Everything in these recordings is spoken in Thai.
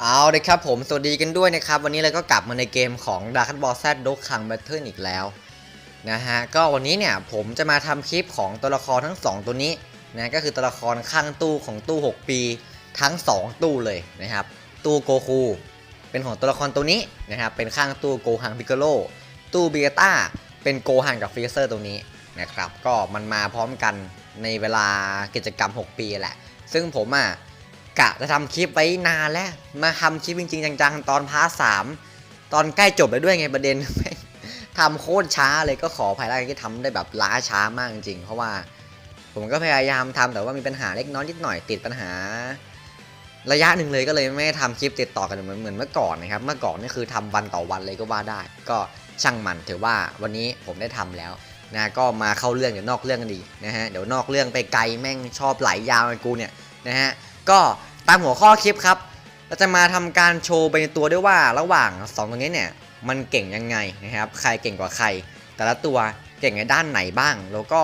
เอาเลยครับผม สวัสดีกันด้วยนะครับ วันนี้เราก็กลับมาในเกมของ Dark Ball Z d o k k a n Battle อีกแล้วนะฮะ ก็วันนี้เนี่ยผมจะมาทำคลิปของตัวละครทั้ง 2 ตัวนี้นะก็คือตัวละครข้างตู้ของตู้ 6 ปีทั้ง 2 ตู้เลยนะครับ ตู้โกคูเป็นของตัวละครตัวนี้นะครับ เป็นข้างตู้โกฮังพิกโลตู้เบียต้าเป็นโกฮังกับฟรีเซอร์ตัวนี้นะครับ ก็มันมาพร้อมกันในเวลากิจกรรม 6 ปีแหละ ซึ่งผมอะ กะจะทำคลิปไว้นานแล้ว มาทำคลิปจริง ๆ จังๆ ตอนพาร์ทสามตอนใกล้จบแล้วด้วยไงประเด็นทำโคตรช้าเลยก็ขออภัยแล้วกันที่ทำได้แบบล้าช้ามากจริงๆ เพราะว่า ผมก็พยายามทำแต่ว่ามีปัญหาเล็กน้อยนิดหน่อยติดปัญหา ระยะหนึ่งเลยก็เลยไม่ได้ทำคลิปติดต่อกันเหมือนเหมือนเมื่อก่อนนะครับ เมื่อก่อนนี่คือทำวันต่อวันเลยก็ว่าได้ ก็ช่างมันถือว่าวันนี้ผมได้ทำแล้วนะก็มาเข้าเรื่องเดี๋ยวนอกเรื่องกันดีนะฮะเดี๋ยวนอกเรื่องไปไกลแม่งชอบไหลยาวไอ้กูเนี่ยนะฮะก็ ตามหัวข้อคลิปครับ เราจะมาทำการโชว์ไปในตัวด้วยว่าระหว่าง 2 ตัวนี้เนี่ย มันเก่งยังไงนะครับ ใครเก่งกว่าใคร แต่ละตัวเก่งในด้านไหนบ้าง แล้วก็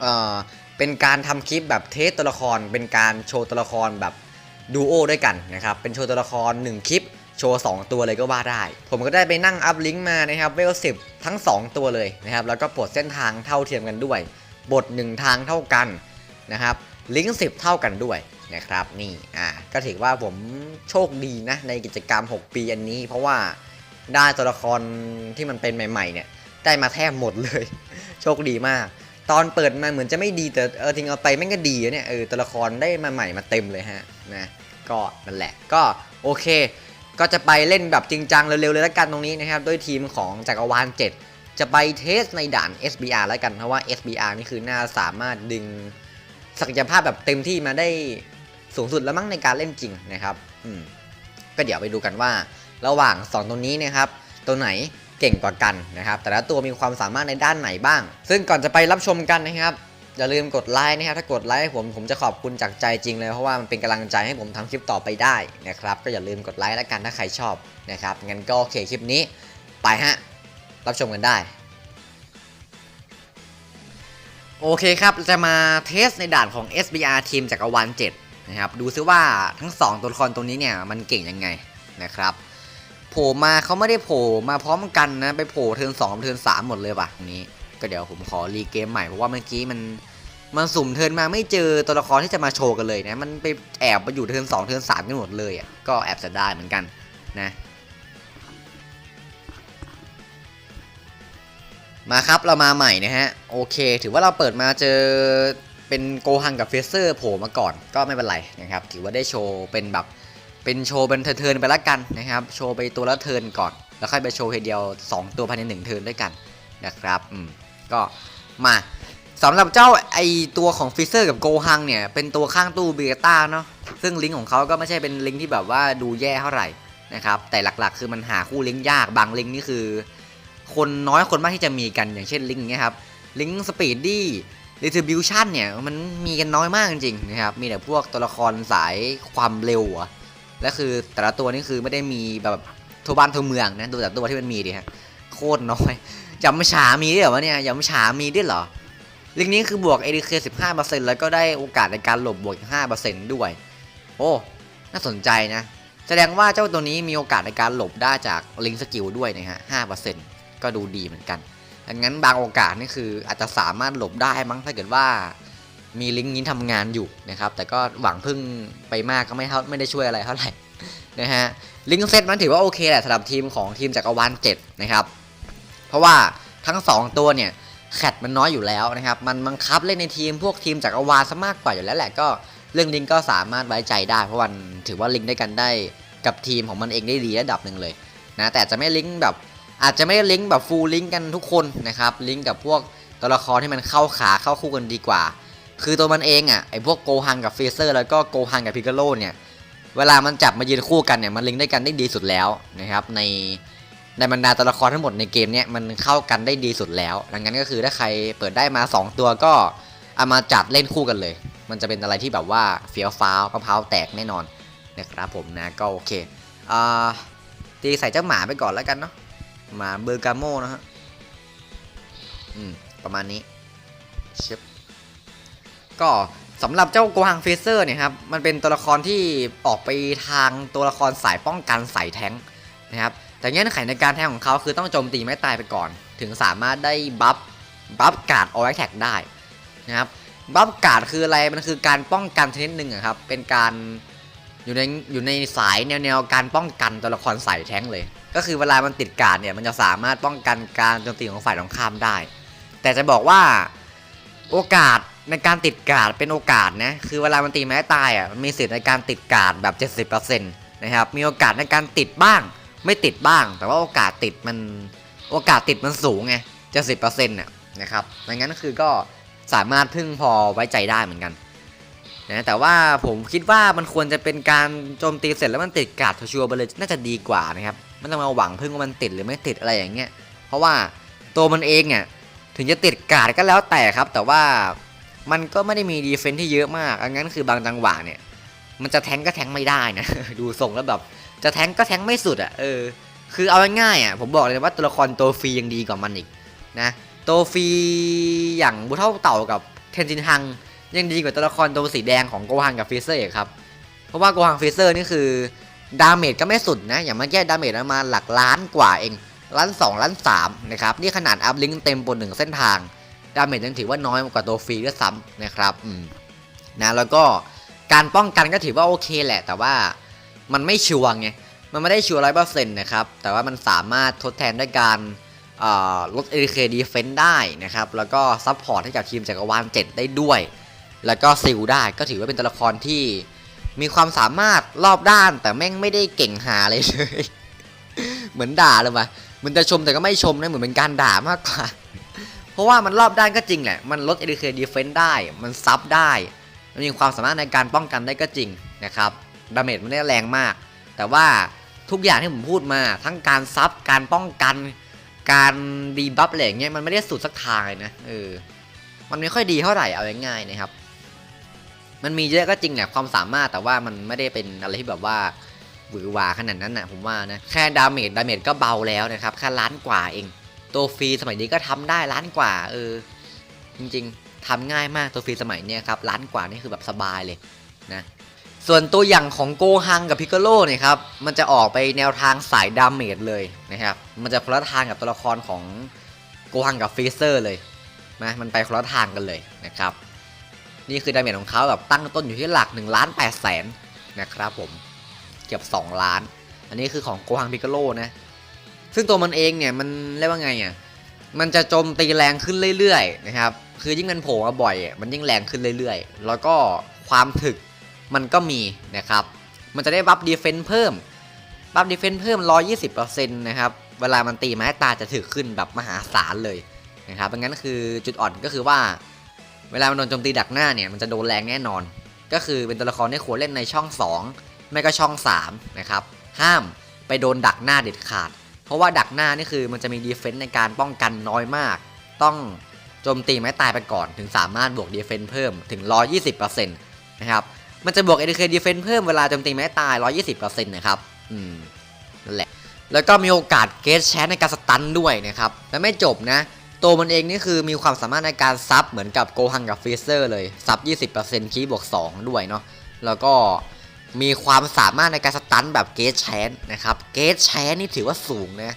เอ่อ เป็นการทำคลิปแบบเทสตัวละคร เป็นการโชว์ตัวละครแบบดูโอด้วยกันนะครับ เป็นโชว์ตัวละคร 1 คลิป โชว์ 2 ตัวเลยก็ว่าได้ ผมก็ได้ไปนั่งอัพลิงก์มานะครับ เวลสิทั้ง 2 ตัวเลยนะครับ แล้วก็ปลดเส้นทางเท่าเทียมกันด้วย บท 1 ทางเท่ากันนะครับ ลิงก์10 เท่ากันด้วยนะครับนี่อ่าก็ถือว่าผมโชคดีนะในกิจกรรม 6 ปีอันนี้ เพราะว่าได้ตัวละครที่มันเป็นใหม่ๆเนี่ยได้มาแทบหมดเลย โชคดีมาก ตอนเปิดมาเหมือนจะไม่ดีแต่เออทิ้งเอาไปแม่งก็ดีอะเนี่ยเออตัวละครได้มาใหม่มาเต็มเลยฮะนะก็นั่นแหละก็โอเค ก็จะไปเล่นแบบจริงจังเร็วๆเลยแล้วกันตรงนี้นะครับด้วยทีมของจักรวาล 7 จะไปเทสในด่าน SBR แล้วกันเพราะว่า SBR นี่คือน่าสามารถดึงศักยภาพแบบเต็มที่มาได้ สูงสุดแล้วมั้งในการเล่นจริงนะครับอืมก็เดี๋ยวไปดูกันว่า ระหว่าง 2 ตัวนี้นะครับ ตัวไหนเก่งกว่ากันนะครับ แต่ละตัวมีความสามารถในด้านไหนบ้าง ซึ่งก่อนจะไปรับชมกันนะครับอย่าลืมกดไลค์นะครับถ้ากดไลค์ผมผมจะขอบคุณจากใจจริงเลยเพราะว่ามันเป็นกำลังใจให้ผมทำคลิปต่อไปได้นะครับ ก็อย่าลืมกดไลค์แล้วกันถ้าใครชอบนะครับงั้นก็โอเคคลิปนี้ ไปฮะรับชมกันได้ โอเคครับจะมาเทสในด่านของ SBR ทีมจากรวาล7 นะครับดูซิว่าทั้ง 2 ตัวละครตรงนี้เนี่ยมันเก่งยังไงนะครับโผล่มาเขาไม่ได้โผล่มาพร้อมกันนะไปโผล่เทิร์นสองเทิร์นสามหมดเลยป่ะตรงนี้ ก็เดี๋ยวผมขอรีเกมใหม่เพราะว่าเมื่อกี้มันมันสุ่มเทิร์นมาไม่เจอตัวละครที่จะมาโชว์กันเลยนะมันไปแอบมาอยู่เทิร์นสองเทิร์นสามกันหมดเลยอะก็แอบจะได้เหมือนกันนะมาครับเรามาใหม่นะฮะโอเค ถือว่าเราเปิดมาเจอ เป็นโกฮังกับเฟเซอร์โผล่มาก่อนก็ไม่เป็นไรนะครับถือว่าได้โชว์เป็นแบบเป็นโชว์เป็นเทิร์นไปละกันนะครับ โชว์ไปตัวละเทิร์นก่อน แล้วค่อยไปโชว์ทีเดียว 2 ตัวภายในหนึ่งเทิร์นด้วยกันนะครับอืมก็มาสำหรับเจ้าไอตัวของฟิเซอร์กับโกฮังเนี่ย เป็นตัวข้างตู้เบต้าเนาะซึ่งลิงก์ของเขาก็ไม่ใช่เป็นลิงก์ที่แบบว่าดูแย่เท่าไหร่นะครับแต่หลักๆ คือมันหาคู่ลิงก์ยากบางลิงก์นี่คือ คนน้อยคนมากที่จะมีกันอย่างเช่นลิงก์เนี้ยครับลิงก์สปีดดี้ รีทิบิวชันเนี่ยมันมีกันน้อยมากจริงๆนะครับมีแต่พวกตัวละครสายความเร็วอะและคือแต่ละตัวนี่คือไม่ได้มีแบบทั่วบ้านทั่วเมืองนะดูแต่ตัวที่มันมีดิฮะโคตรน้อยยำฉามีด้วยเหรอวะเนี่ยยำฉามีด้วยเหรอลิงนี้คือบวก ADK 15%แล้วก็ได้โอกาสในการหลบบวกอีก5%ด้วย โอ้น่าสนใจนะ แสดงว่าเจ้าตัวนี้มีโอกาสในการหลบได้จากลิงสกิลด้วยนะฮะ 5%ก็ดูดีเหมือนกัน ดังนั้นบางโอกาสนี่คืออาจจะสามารถหลบได้มั้งถ้าเกิดว่ามีลิงก์นี้ทำงานอยู่นะครับ แต่ก็หวังพึ่งไปมากก็ไม่เท่าไม่ได้ช่วยอะไรเท่าไหร่นะฮะลิงก์เซตมันถือว่าโอเคแหละสำหรับทีมของทีมจักรวาล7นะครับ เพราะว่าทั้ง 2 ตัวเนี่ยแคดมันน้อยอยู่แล้วนะครับ มันบังคับเล่นในทีมพวกทีมจักรวาลซะมากกว่าอยู่แล้วแหละก็เรื่องลิงก์ก็สามารถไว้ใจได้ เพราะมันถือว่าลิงก์ได้กันได้กับทีมของมันเองได้ดีระดับหนึ่งเลยนะแต่จจะไม่ลิงก์แบบ อาจจะไม่ได้ลิงก์แบบฟูลลิงก์กันทุกคนนะครับลิงก์กับพวกตัวละครที่มันเข้าขาเข้าคู่กันดีกว่า คือตัวมันเองอะไอพวกโกฮังกับเฟเซอร์แล้วก็โกฮังกับพิกาโลเนี่ยเวลามันจับมายืนคู่กันเนี่ยมันลิงก์ได้กันได้ดีสุดแล้วนะครับในในบรรดาตัวละครทั้งหมดในเกมเนี่ยมันเข้ากันได้ดีสุดแล้ว ดังนั้นก็คือถ้าใครเปิดได้มา 2 ตัวก็เอามาจัดเล่นคู่กันเลย มันจะเป็นอะไรที่แบบว่าเฟี้ยวฟ้าวมะพร้าวแตกแน่นอนนะครับผมนะก็โอเคอ่าตีใส่เจ้าหมาไปก่อนแล้วกันเนาะ หมาเบอร์กาโมนะฮะ อืม ประมาณนี้เชฟก็สำหรับเจ้าโกฮังเฟเซอร์เนี่ยครับ มันเป็นตัวละครที่ออกไปทางตัวละครสายป้องกันสายแทงนะครับ แต่เงื่อนไขในการแทงของเขาคือต้องโจมตีไม่ตายไปก่อน ถึงสามารถได้บัฟบัฟการ์ดออแท็กได้นะครับบัฟการ์ดคืออะไร มันคือการป้องกันชนิดหนึ่งอะครับ เป็นการ อยู่ในอยู่ในสายแนวแนวการป้องกันตัวละครสายแท้งเลย ก็คือเวลามันติดการ์ดเนี่ยมันจะสามารถป้องกันการโจมตีของฝ่ายตรงข้ามได้ แต่จะบอกว่าโอกาสในการติดการ์ดเป็นโอกาสนะคือเวลามันตีแม้ตายอะมันมีสิทธิ์ในการติดการ์ดแบบ 70%นะครับมีโอกาสในการติดบ้าง ไม่ติดบ้าง แต่ว่าโอกาสติดมันโอกาสติดมันสูงไง70%น่ะนะครับดังนั้นคือก็สามารถพึ่งพอไว้ใจได้เหมือนกัน นะแต่ว่าผมคิดว่ามันควรจะเป็นการโจมตีเสร็จแล้วมันติดกาดชัวร์ไปเลยน่าจะดีกว่านะครับไม่ต้องมาหวังเพึ่งว่ามันติดหรือไม่ติดอะไรอย่างเงี้ยเพราะว่าตัวมันเองเนี่ยถึงจะติดกาดก็แล้วแต่ครับ แต่ว่ามันก็ไม่ได้มีดีเฟนส์ที่เยอะมากอันนั้นคือบางจังหวะเนี่ย มันจะแทงก็แทงไม่ได้นะ ดูทรงแล้วแบบจะแทงก็แทงไม่สุดอะเออ คือเอาง่ายๆอะผมบอกเลยว่าตัวละครตัวฟรียังดีกว่ามันอีกนะตัวฟรีอย่างบุเท่าเต่ากับเทนจินฮัง ยังดีกว่าตัวละครตัวสีแดงของโกฮังกับฟิเซอร์อีกครับ เพราะว่าโกฮังฟิเซอร์นี่คือดาเมจก็ไม่สุดนะ อย่างเมื่อกี้ดาเมจมาหลักล้านกว่าเอง ล้าน 2 ล้าน3นะครับ นี่ขนาดอัพลิงก์เต็มบนหนึ่งเส้นทาง ดาเมจยังถือว่าน้อยกว่าตัวฟรีด้วยซ้ำนะครับอืมนะแล้วก็การป้องกันก็ถือว่าโอเคแหละ แต่ว่ามันไม่ชัวร์ไง มันไม่ได้ชัวร์ร้อยเปอร์เซ็นต์นะครับ แต่ว่ามันสามารถทดแทนด้วยการเอ่อลด AK Defense ได้นะครับ แล้วก็ซัพพอร์ตให้กับทีมจักรวาล7ได้ด้วย แล้วก็ซิลได้ก็ถือว่าเป็นตัวละครที่มีความสามารถรอบด้านแต่แม่งไม่ได้เก่งหาเลยเลย เหมือนด่าเลยมาเหมือนจะชมแต่ก็ไม่ชมนะเหมือนเป็นการด่ามากกว่า เพราะว่ามันรอบด้านก็จริงแหละ มันลด ADK Defense ได้ มันซับได้ มันมีความสามารถในการป้องกันได้ก็จริงนะครับ ดาเมจมันไม่ได้แรงมาก แต่ว่าทุกอย่างที่ผมพูดมา ทั้งการซับ การป้องกัน การดีบัฟอะไรอย่างเงี้ย มันไม่ได้สุดสักทางเลยนะ เออ มันไม่ค่อยดีเท่าไหร่ เอาง่ายๆนะครับ มันมีเยอะก็จริงแหละความสามารถแต่ว่ามันไม่ได้เป็นอะไรที่แบบว่าหวือหวาขนาดนั้นนะผมว่านะแค่ดาเมจดาเมจก็เบาแล้วนะครับแค่ล้านกว่าเอง ตัวฟรีสมัยนี้ก็ทำได้ล้านกว่า เออ จริงๆทำง่ายมากตัวฟรีสมัยเนี้ยครับล้านกว่านี่คือแบบสบายเลยนะส่วนตัวอย่างของโกฮังกับพิกโลเนี่ยครับมันจะออกไปแนวทางสายดาเมจเลยนะครับมันจะคนละทางกับตัวละครของโกฮังกับฟรีเซอร์เลยนะมันไปคนละทางกันเลยนะครับ นี่คือดาเมจของเขาแบบตั้งต้นอยู่ที่หลัก1ล้าน8แสนนะครับผมเกือบ2 ล้าน อันนี้คือของโกฮังพิก c โลนะ ซึ่งตัวมันเองเนี่ยมันเรียกว่าไงอะมันจะโจมตีแรงขึ้นเรื่อยๆนะครับคือยิ่งมันโผล่มาบ่อยมันยิ่งแรงขึ้นเรื่อยๆ แล้วก็ความถึกมันก็มีนะครับ มันจะได้บัฟดีเฟนส์เพิ่มบัฟดีเฟนส์เพิ่ม 120%นะครับ เวลามันตีไม้ตาจะถึกขึ้นแบบมหาศาลเลยนะครับดังนั้นคือจุดอ่อนก็คือว่า เวลามันโดนโจมตีดักหน้าเนี่ยมันจะโดนแรงแน่นอน ก็คือเป็นตัวละครที่ควรเล่นในช่อง 2 ไม่ก็ช่อง3นะครับห้ามไปโดนดักหน้าเด็ดขาด เพราะว่าดักหน้านี่คือมันจะมีดีเฟนต์ในการป้องกันน้อยมาก ต้องโจมตีไม้ตายไปก่อน ถึงสามารถบวกดีเฟนต์เพิ่มถึง 120%นะครับมันจะบวก ADK Defense เพิ่มเวลาโจมตีไม้ตาย 120%นะครับอืมนั่นแหละแล้วก็มีโอกาสเกสแชนในการสตันด้วยนะครับ และไม่จบนะ ตัวมันเองนี่คือมีความสามารถในการซับเหมือนกับโกฮังกับฟรีเซอร์เลยซับ 20%คีย์บวก 2 ด้วยเนาะแล้วก็มีความสามารถในการสตันแบบเกสแชนนะครับเกสแชนนี่ถือว่าสูงนะ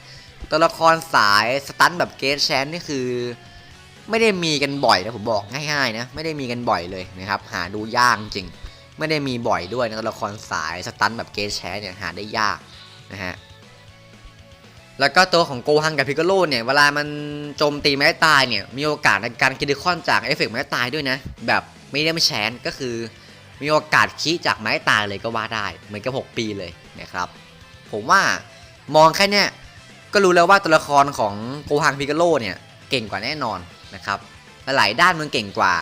ตัวละครสายสตันแบบเกสแชนนี่คือ ไม่ได้มีกันบ่อยนะผมบอกง่ายๆนะไม่ได้มีกันบ่อยเลยนะครับหาดูยากจริง ไม่ได้มีบ่อยด้วยนะตัวละครสายสตันแบบเกสแชร์เนี่ยหาได้ยากนะฮะ แล้วก็ตัวของโกฮังกับพิก c โลเนี่ยเวลามันโจมตีไม้ตายเนี่ยมีโอกาสในการคิดคอนจากเอฟเฟกต์ไม้ตายด้วยนะ แบบไม่ได้ไม่แชนก็คือ มีโอกาสคิจากไม้ตายเลยก็ว่าได้เหมือนกับ 6 ปีเลยนะครับผมว่ามองแค่เนี้ยก็รู้แล้วว่าตัวละครของโกฮังพิก c โลเนี่ยเก่งกว่าแน่นอนนะครับหลายด้านมันเก่งกว่า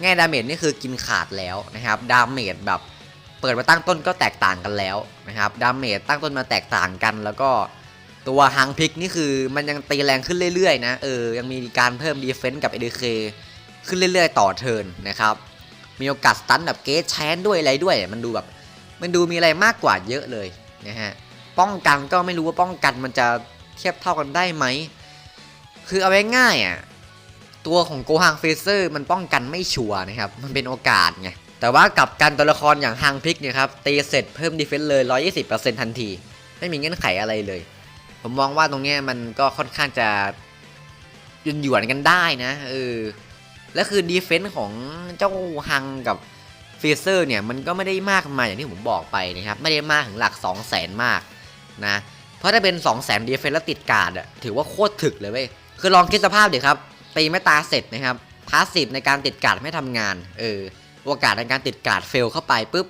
แง่ดาเมจนี่คือกินขาดแล้วนะครับดาเมจแบบเปิดมาตั้งต้นก็แตกต่างกันแล้วนะครับดาเมจตั้งต้นมาแตกต่างกันแล้วก็ ตัวฮังพิกนี่คือมันยังตีแรงขึ้นเรื่อยๆนะเออยังมีการเพิ่มดีเฟนส์กับ ADK ขึ้นเรื่อยๆ ต่อเทิร์นนะครับ มีโอกาสสตันแบบเกสแชนด้วยอะไรด้วย มันดูแบบ มันดูมีอะไรมากกว่าเยอะเลยนะฮะป้องกันก็ไม่รู้ว่าป้องกันมันจะเทียบเท่ากันได้ไหม คือเอาไว้ง่ายอะตัวของโกฮังเฟเซอร์มันป้องกันไม่ชัวร์นะครับ มันเป็นโอกาสไง แต่ว่ากับการตัวละครอย่างฮังพิกเนี่ยครับตีเสร็จเพิ่มดีเฟนส์เลย 120%ทันที ไม่มีเงื่อนไขอะไรเลย ผมมองว่าตรงเนี้ยมันก็ค่อนข้างจะยืนหยวนกันได้นะเออและคือดีเฟนส์ของเจ้าฮังกับเฟเซอร์เนี่ยมันก็ไม่ได้มากมายอย่างที่ผมบอกไปนะครับ ไม่ได้มากถึงหลัก 2 0 0แสนมากนะ เพราะถ้าเป็น 2 0 0แสนดีเฟนส์แล้วติดการ์ดอะถือว่าโคตรถึกเลยเว้ยคือลองคิดสภาพเดี๋ยวครับตีไม่ตาเสร็จนะครับพาสซีฟในการติดการ์ดไม่ทำงานเออโอกาสในการติดการ์ดเฟลเข้าไปปุ๊บ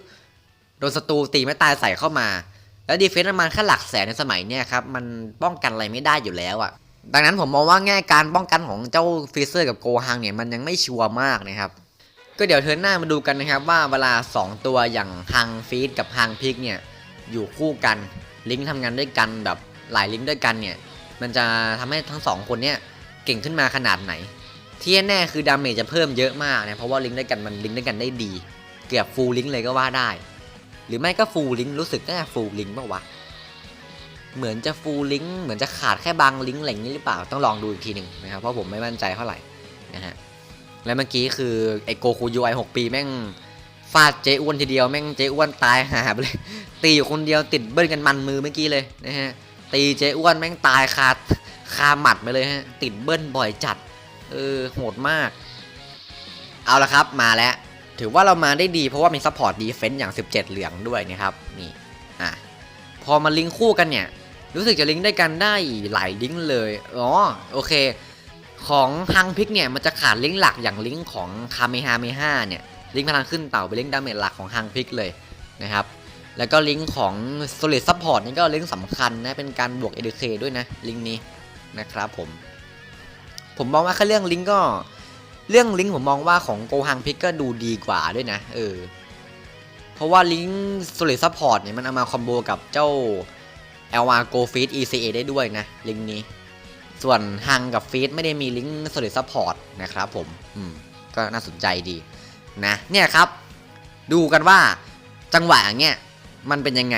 โดนศัตรูตีไม่ตายใส่เข้ามา แล้วดีเฟนต์มันแค่หลักแสนในสมัยเนี้ยครับมันป้องกันอะไรไม่ได้อยู่แล้วอะ่ะดังนั้นผมมองว่าแง่การป้องกันของเจ้าฟีเซอร์กับโกฮังเนี่ยมันยังไม่ชัวร์มากนะครับ ก็เดี๋ยวเทิร์นหน้ามาดูกันนะครับว่าเวลา 2 ตัวอย่างฮังฟีดกับฮังพิกเนี่ยอยู่คู่กันลิงก์ทำงานด้วยกันแบบหลายลิงก์ด้วยกันเนี่ยมันจะทำให้ทั้งสองคนเนี่ยเก่งขึ้นมาขนาดไหน ที่แน่คือดาเมจจะเพิ่มเยอะมากนะเพราะว่าลิงก์ด้วยกันมันลิงก์ด้วยกันได้ดี เกือบฟูลลิงก์เลยก็ว่าได้ หรือไม่ก็ฟูลลิงรู้สึกน่าจะฟูลลิงก์ป่าวะเหมือนจะฟูลลิงเหมือนจะขาดแค่บางลิงก์อะไรอย่างนี้หรือเปล่าต้องลองดูอีกทีหนึ่งนะครับเพราะผมไม่มั่นใจเท่าไหร่นะฮะและเมื่อกี้คือไอโกคูยูไอหกปีแม่งฟาดเจ้อ้วนทีเดียวแม่งเจ้อ้วนตายหาไปเลย ตีอยู่คนเดียวติดเบิ้ลกันมันมือเมื่อกี้เลยนะฮะตีเจ้อ้วนแม่งตายคาคาหมัดไปเลยฮะติดเบิ้ลบ่อยจัดเออโหดมาก เอาละครับมาแล้ว ถือว่าเรามาได้ดีเพราะว่ามีซัพพอร์ตดีเฟนต์อย่าง 17 เหลืองด้วยนะครับนี่อะพอมาลิงก์คู่กันเนี่ย รู้สึกจะลิงก์ได้กันได้หลายลิงก์เลยอ๋อโอเค ของฮังพิกเนี่ยมันจะขาดลิงก์หลักอย่างลิงก์ของคาเมฮาเมฮาเนี่ยลิงก์พลังขึ้นเต่าเป็นลิงก์ดาเมจหลักของฮังพิกเลยนะครับแล้วก็ลิงก์ของ Solid Support นี่ก็ลิงก์สำคัญนะ เป็นการบวก EDK ด้วยนะ ลิงก์นี้นะครับผม ผมมองว่าแค่เรื่องลิงก์ก็ เรื่องลิงก์ผมมองว่าของโกฮังพิกก็ดูดีกว่าด้วยนะ เออ เพราะว่าลิงก์ Solid Support เนี่ยมันเอามาคอมโบกับเจ้า LR Go Feed ECA ได้ด้วยนะ ลิงก์นี้ ส่วนฮังกับฟีดไม่ได้มีลิงก์ Solid Support นะครับผม อืม ก็น่าสนใจดีนะ เนี่ยครับ ดูกันว่าจังหวะอย่างเงี้ยมันเป็นยังไง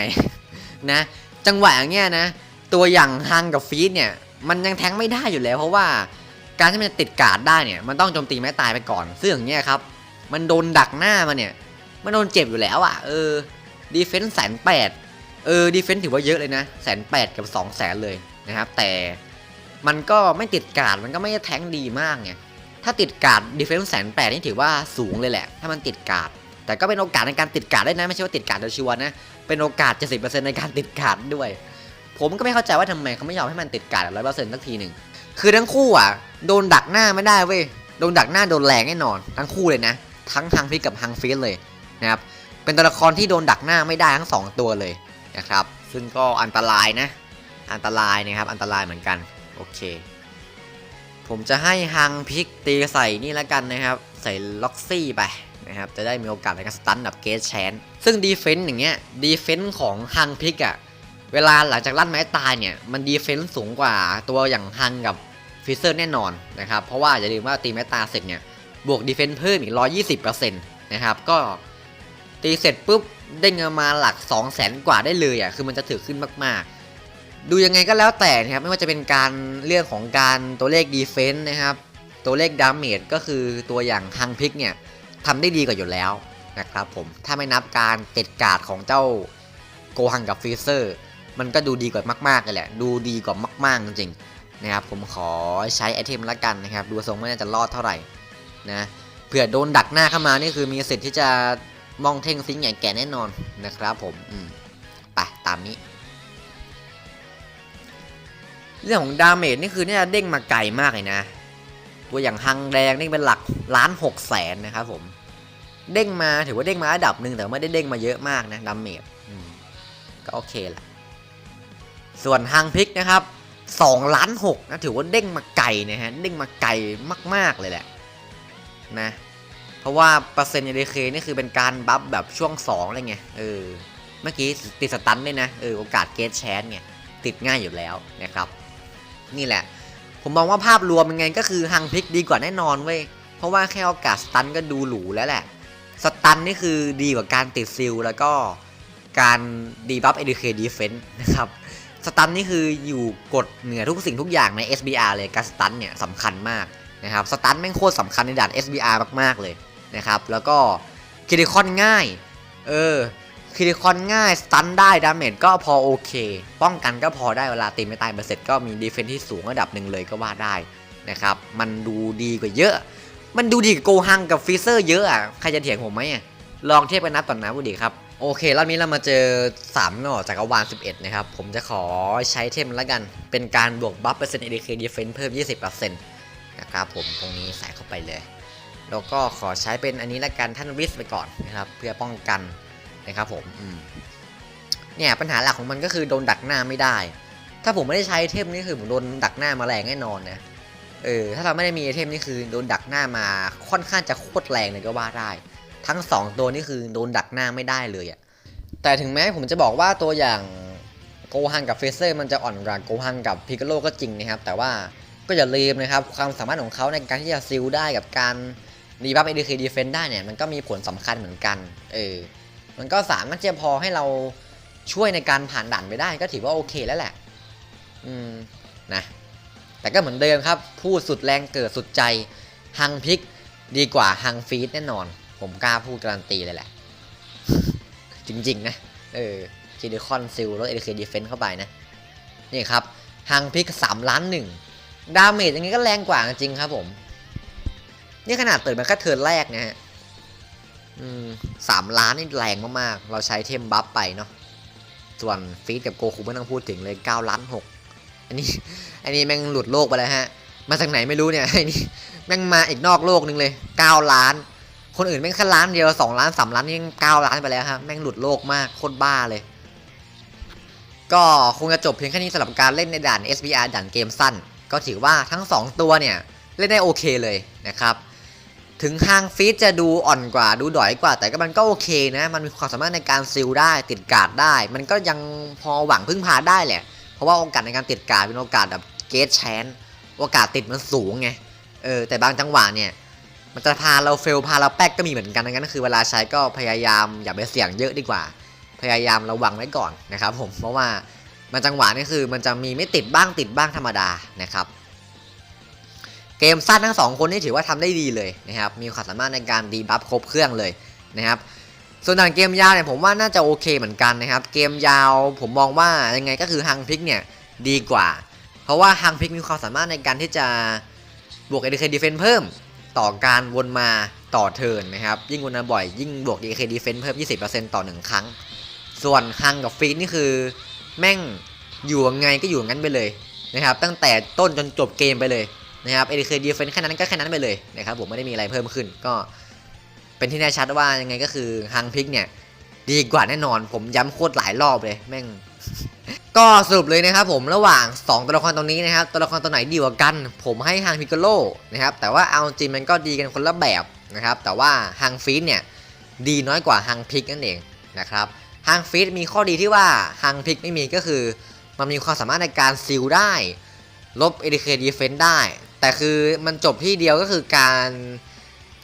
นะ จังหวะอย่างเงี้ยนะ ตัวอย่างฮังกับฟีดเนี่ย มันยังแทงไม่ได้อยู่แล้วเพราะว่า การที่มันจะติดการ์ดได้เนี่ยมันต้องโจมตีไม้ตายไปก่อนซึ่งอย่างเงี้ยครับ มันโดนดักหน้ามาเนี่ย มันโดนเจ็บอยู่แล้วอะ่ะเออดีเฟนส์แสนแปดเออดีเฟนส์ถือว่าเยอะเลยนะแสนแปดกับสองแสนเลยนะครับ แต่มันก็ไม่ติดการ์ดมันก็ไม่ได้แทงดีมากไงถ้าติดการ์ดดีเฟนส์แสนแปดนี่ถือว่าสูงเลยแหละ ถ้ามันติดการ์ดแต่ก็เป็นโอกาสในการติดการ์ดได้นะไม่ใช่ว่าติดการ์ดโดยชัวร์นะเป็นโอกาส 70%ในการติดการ์ดด้วย ผมก็ไม่เข้าใจว่าทำไมเขาไม่ยอมให้มันติดการ์ดร้อยเปอร์เซ็นต์สักทีหนึ่ง คือทั้งคู่อะโดนดักหน้าไม่ได้เว้ยโดนดักหน้าโดนแรงแน่นอน ทั้งคู่เลยนะ ทั้งฮังฟิกกับฮังฟิสเลยนะครับเป็นตัวละครที่โดนดักหน้าไม่ได้ทั้งสองตัวเลยนะครับซึ่งก็อันตรายนะ อันตรายนะครับอันตรายเหมือนกันโอเค ผมจะให้ฮังพิกตีใส่นี่แล้วกันนะครับ ใส่ล็อกซี่ไปนะครับจะได้มีโอกาสในการสตันแบบเกสแชนซึ่งดีเฟนต์อย่างเงี้ยดีเฟนต์ของฮังพิกอะ เวลาหลังจากลั่นไม้ตายเนี่ย มันดีเฟนต์สูงกว่าตัวอย่างฮังกับฟิเซอร์แน่นอนนะครับ เพราะว่าอย่าลืมว่าตีไม้ตายเสร็จเนี่ย บวกดีเฟนต์เพิ่มอีก 120%นะครับ ก็ตีเสร็จปุ๊บได้เงินมาหลัก 2 0 0แสนกว่าได้เลยอะ คือมันจะถือขึ้นมาก ๆ ดูยังไงก็แล้วแต่นะครับ ไม่ว่าจะเป็นการเรื่องของการตัวเลขดีเฟนต์นะครับ ตัวเลขดาเมจก็คือตัวอย่างฮังพิกเนี่ยทำได้ดีกว่าอยู่แล้วนะครับผม ถ้าไม่นับการเติดการ์ดของเจ้าโกฮังกับฟิเซอร์ มันก็ดูดีกว่ามากๆเลยแหละ ดูดีกว่ามาก ๆ จริงๆนะครับ ผมขอใช้ไอเทมละกันนะครับ ดูทรงไม่น่าจะรอดเท่าไหร่นะเผื่อโดนดักหน้าเข้ามานี่คือมีสิทธิ์ที่จะมองเท่งซิงอย่แก่แน่นอนนะครับผมอืมไปตามนี้ เรื่องของดาเมจนี่คือเนี่ยเด้งมาไกลมากเลยนะ ตัวอย่างฮังแดงนี่เป็นหลักล้านหกแสนนะครับผม เด้งมาถือว่าเด้งมาระดับหนึ่งแต่ไม่ได้เด้งมาเยอะมากนะดาเมจก็โอเคแหละ ส่วนฮังพิกนะครับ2ล้าน6นะถือว่าเด้งมาไกลนะฮะเด้งมาไกลมาก ๆ เลยแหละนะเพราะว่าเปอร์เซ็นต์ ADK นี่คือเป็นการบัฟแบบช่วง2อะไรเงี้ยเออเมื่อกี้ติดสตันด้วยนะเออโอกาสเกตแชนไงติดง่ายอยู่แล้วนะครับ นี่แหละ ผมมองว่าภาพรวมยังไงก็คือฮังพิกดีกว่าแน่นอนเว้ยเพราะว่าแค่โอกาสสตันก็ดูหรูแล้วแหละสตันนี่คือดีกว่าการติดซิลแล้วก็การดีบัฟ ADK Defense นะครับ สตันนี่คืออยู่กดเหนือทุกสิ่งทุกอย่างใน SBR เลยการสตันเนี่ยสำคัญมากนะครับสตันแม่งโคตรสำคัญในด่าน SBR มากๆเลยนะครับแล้วก็คิริคอนง่ายเออคิริคอนง่ายสตันได้ดาเมจก็พอโอเค ป้องกันก็พอได้เวลาตีไม่ตายเบอร์เสร็จก็มีดีเฟนที่สูงระดับหนึ่งเลยก็ว่าได้นะครับมันดูดีกว่าเยอะ มันดูดีกับโกฮังกับฟีเซอร์เยอะอะใครจะเถียงผมไหมลองเทียบกันนับต่อนนะพูดดีครับ โอเครอบนี้เรามาเจอ3หน่อจากอวาน11 นะครับ ผมจะขอใช้เทมแล้วกัน เป็นการบวกบัฟเปอร์เซ็นต์ ADK Defense เพิ่ม 20%นะครับผมตรงนี้ใส่เข้าไปเลย แล้วก็ขอใช้เป็นอันนี้ละกันท่านวิสไปก่อนนะครับ เพื่อป้องกันนะครับผมอืมเนี่ยปัญหาหลักของมันก็คือโดนดักหน้าไม่ได้ ถ้าผมไม่ได้ใช้เทมนี่คือผมโดนดักหน้ามาแรงแน่นอนนะเออถ้าเราไม่ได้มีเทมนี่คือโดนดักหน้ามาค่อนข้างจะโคตรแรงเลยก็ว่าได้ ทั้ง 2 ตัวนี่คือโดนดักหน้าไม่ได้เลยอะแต่ถึงแม้ผมจะบอกว่าตัวอย่างโกฮังกับเฟเซอร์มันจะอ่อนกว่าโกฮังกับพิกโลก็จริงนะครับ แต่ว่าก็อย่าลืมนะครับ ความสามารถของเขาในการที่จะซิลได้กับการรีบัฟเอดีคีดีเฟนได้เนี่ยมันก็มีผลสำคัญเหมือนกันเออมันก็สามารถจะพอให้เราช่วยในการผ่านด่านไปได้ก็ถือว่าโอเคแล้วแหละ อืมนะแต่ก็เหมือนเดิมครับพูดสุดแรงเกิดสุดใจฮังพิกดีกว่าฮังฟีดแน่นอน ผมกล้าพูดการันตีเลยแหละ จริงๆนะ เออจีดิคอนซิลล้วเอเคดีเฟนเข้าไปนะ นี่ครับฮังพิก3ล้านหนึ่งดาเมจอย่างนี้ก็แรงกว่าจริงครับผม นี่ขนาดเปิดมาแค่เทิร์นแรกนะฮะอืมสามล้านนี่แรงมากๆ เราใช้เทมบัฟไปเนาะ ส่วนฟีดกับโกคูไม่ต้องพูดถึงเลย9ล้าน6อันนี้ อันนี้แม่งหลุดโลกไปแล้วฮะ มาจากไหนไม่รู้เนี่ยอ้นี่แม่งมาอีกนอกโลกนึงเลย9ล้าน คนอื่นแม่งแค่ล้านเดียว2ล้าน3ล้านนี่ยัง9ล้านไปแล้วครับแม่งหลุดโลกมากโคตรบ้าเลย ก็คงจะจบเพียงแค่นี้สำหรับการเล่นในด่าน SBR ด่านเกมสั้น ก็ถือว่าทั้ง 2 ตัวเนี่ย เล่นได้โอเคเลยนะครับถึงทางฟีดจะดูอ่อนกว่าดูดอยกว่า แต่ก็มันก็โอเคนะ มันมีความสามารถในการซิลได้ติดการ์ดได้ มันก็ยังพอหวังพึ่งพาได้แหละ เพราะว่าโอกาสในการติดการ์ดเป็นโอกาสแบบเกตแชนโอกาสติดมันสูงไงเออแต่บางจังหวะเนี่ย มันจะพาเราเฟลพาเราแป๊กก็มีเหมือนกันดังนั้นคือเวลาใช้ก็พยายามอย่าไปเสี่ยงเยอะดีกว่า พยายามระวังไว้ก่อนนะครับ ผมเพราะว่ามันจังหวะนี่คือมันจะมีไม่ติดบ้างติดบ้างธรรมดานะครับเกมสั้นทั้งสองคนนี่ถือว่าทำได้ดีเลยนะครับมีความสามารถในการดีบัฟครบเครื่องเลยนะครับส่วนด่านเกมยาวเนี่ยผมว่าน่าจะโอเคเหมือนกันนะครับ เกมยาวผมมองว่ายังไงก็คือฮังพิกเนี่ยดีกว่า เพราะว่าฮังพิกมีความสามารถในการที่จะบวก ADK Defense เพิ่ม ต่อการวนมาต่อเทิร์นนะครับ ยิ่งวนมาบ่อยยิ่งบวก DK Defense เพิ่ม 20%ต่อ 1 ครั้ง ส่วนฮังกับฟีดนี่คือ แม่งอยู่ยังไงก็อยู่งั้นไปเลยนะครับ ตั้งแต่ต้นจนจบเกมไปเลยนะครับ DK Defense แค่นั้นก็แค่นั้นไปเลยนะครับผมไม่ได้มีอะไรเพิ่มขึ้น ก็เป็นที่แน่ชัดว่ายังไงก็คือฮังพิกเนี่ยดีกว่าแน่นอน ผมย้ำโคตรหลายรอบเลย แม่ง ก็สรุปเลยนะครับผมระหว่าง 2 ตัวละครตรงนี้นะครับตัวละครตัวไหนดีกว่ากัน ผมให้ฮังพิกโลนะครับแต่ว่าเอาจริงมันก็ดีกันคนละแบบนะครับแต่ว่าฮังฟีดเนี่ยดีน้อยกว่าฮังพิกนั่นเองนะครับฮังฟีดมีข้อดีที่ว่าฮังพิกไม่มีก็คือ มันมีความสามารถในการซิลได้ ลบ ADK Defense ได้ แต่คือมันจบที่เดียวก็คือการ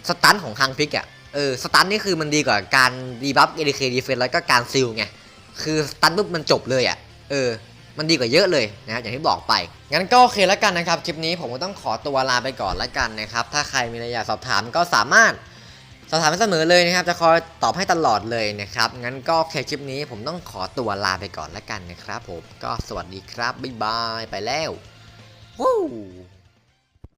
สตันของฮังพิกอะเออสตันนี่คือมันดีกว่าการดีบัฟ ADK Defense แล้วก็การซิลไงคือสตันปุ๊บมันจบเลยอะ เออ มันดีกว่าเยอะเลยนะครับอย่างที่บอกไป งั้นก็โอเคแล้วกันนะครับ คลิปนี้ผมก็ต้องขอตัวลาไปก่อนแล้วกันนะครับ ถ้าใครมีอะไรอยากสอบถามก็สามารถสอบถามได้เสมอเลยนะครับ จะคอยตอบให้ตลอดเลยนะครับ งั้นก็แค่คคลิปนี้ผมต้องขอตัวลาไปก่อนแล้วกันนะครับ ผม ก็สวัสดีครับ บ๊ายบาย ไปแล้ววู้